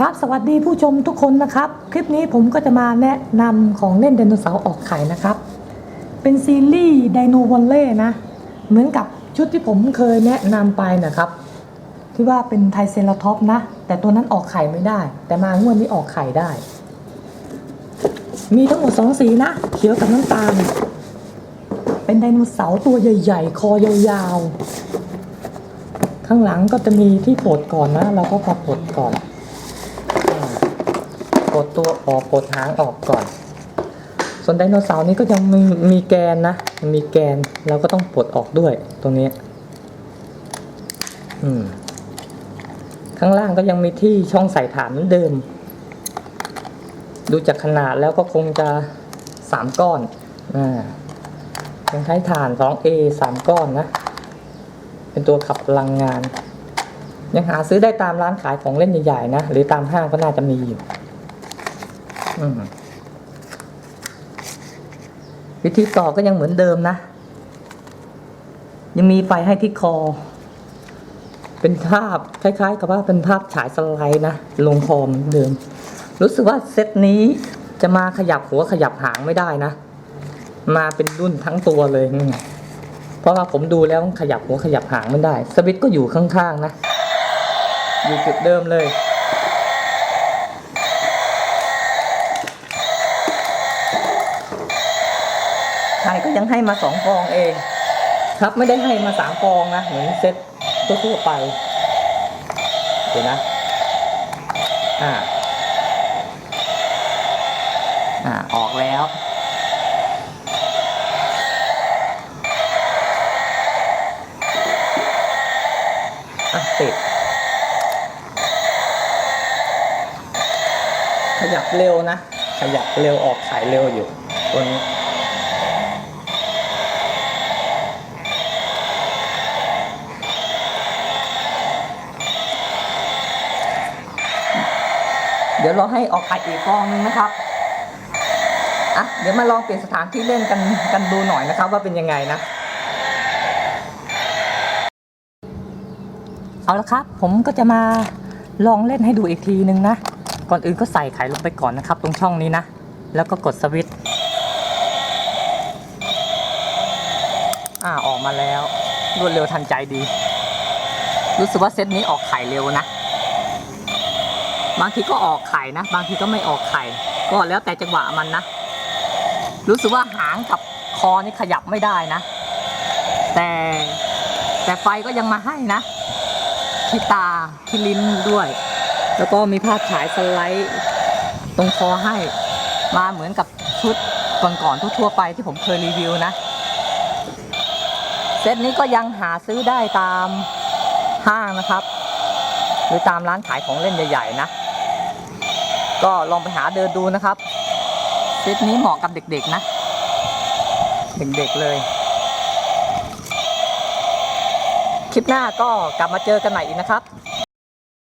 ครับสวัสดีผู้ชมทุกคนนะครับ คลิปนี้ผมก็จะมาแนะนำของเล่นไดโนเสาร์ออกไข่นะครับ เป็นซีรีส์ไดโนวอลเล่นะ เหมือนกับชุดที่ผมเคยแนะนำไปนะครับ ที่ว่าเป็นไทเซราท็อปนะ แต่ตัวนั้นออกไข่ไม่ได้ แต่มางวดนี้ออกไข่ได้ มีทั้งหมดสองสีนะ เขียวกับน้ำตาล เป็นไดโนเสาร์ตัวใหญ่ ๆ คอยาวๆข้างหลังก็จะมีที่ปลดก่อนนะ เราก็พอปลดก่อน ปลดตัวออกปลดหางออกก่อน ส่วนไดโนเสาร์นี้ก็ยังมีมีแกนนะ มีแกนเราก็ต้องปลดออกด้วยตรงนี้ อืม ข้างล่างก็ยังมีที่ช่องใส่ฐานเหมือนเดิม ดูจากขนาดแล้วก็คงจะสามก้อน อ่ายังใช้ฐาน 2A 3 ก้อนนะ เป็นตัวขับพลังงาน ยังหาซื้อได้ตามร้านขายของเล่นใหญ่ๆนะ หรือตามห้างก็น่าจะมีอยู่ วิธีต่อก็ยังเหมือนเดิมนะ ยังมีไฟให้ที่คอ เป็นภาพคล้ายๆ กับว่าเป็นภาพฉายสไลด์นะลงคอมเดิม รู้สึกว่าเซตนี้จะมาขยับหัวขยับหางไม่ได้นะ มาเป็นรุ่นทั้งตัวเลย เพราะว่าผมดูแล้วขยับหัวขยับหางไม่ได้ สวิตช์ก็อยู่ข้างๆนะ อยู่จุดเดิมเลย ก็ยังให้มาสองฟองเอง ครับไม่ได้ให้มาสามฟองนะเหมือนเซ็ตทั่วไปเดี๋ยวนะอ่าอ่าออกแล้วอะติดขยับเร็วนะ ขยับเร็วออกสายเร็วอยู่ตัวนี้ เดี๋ยวเราให้ออกไข่อีกฟองนึงนะครับอะเดี๋ยวมาลองเปลี่ยนสถานที่เล่นกันกันดูหน่อยนะครับ ว่าเป็นยังไงนะ เอาละครับ ผมก็จะมาลองเล่นให้ดูอีกทีนึงนะ ก่อนอื่นก็ใส่ไข่ลงไปก่อนนะครับ ตรงช่องนี้นะ แล้วก็กดสวิตช์อ่าออกมาแล้ว รวดเร็วทันใจดี รู้สึกว่าเซตนี้ออกไข่เร็วนะ บางทีก็ออกไข่นะ บางทีก็ไม่ออกไข่ ก็แล้วแต่จังหวะมันนะ รู้สึกว่าหางกับคอนี่ขยับไม่ได้นะ แต่แต่ไฟก็ยังมาให้นะ ที่ตาที่ลิ้นด้วย แล้วก็มีภาพฉายสไลด์ตรงคอให้ มาเหมือนกับชุดก่อนๆทั่วๆไปที่ผมเคยรีวิวนะเซตนี้ก็ยังหาซื้อได้ตามห้างนะครับ หรือตามร้านขายของเล่นใหญ่ ๆ นะ ก็ลองไปหาเดินดูนะครับเซตนี้เหมาะกับเด็กๆนะ เด็กๆเลย คลิปหน้าก็กลับมาเจอกันใหม่อีกนะครับ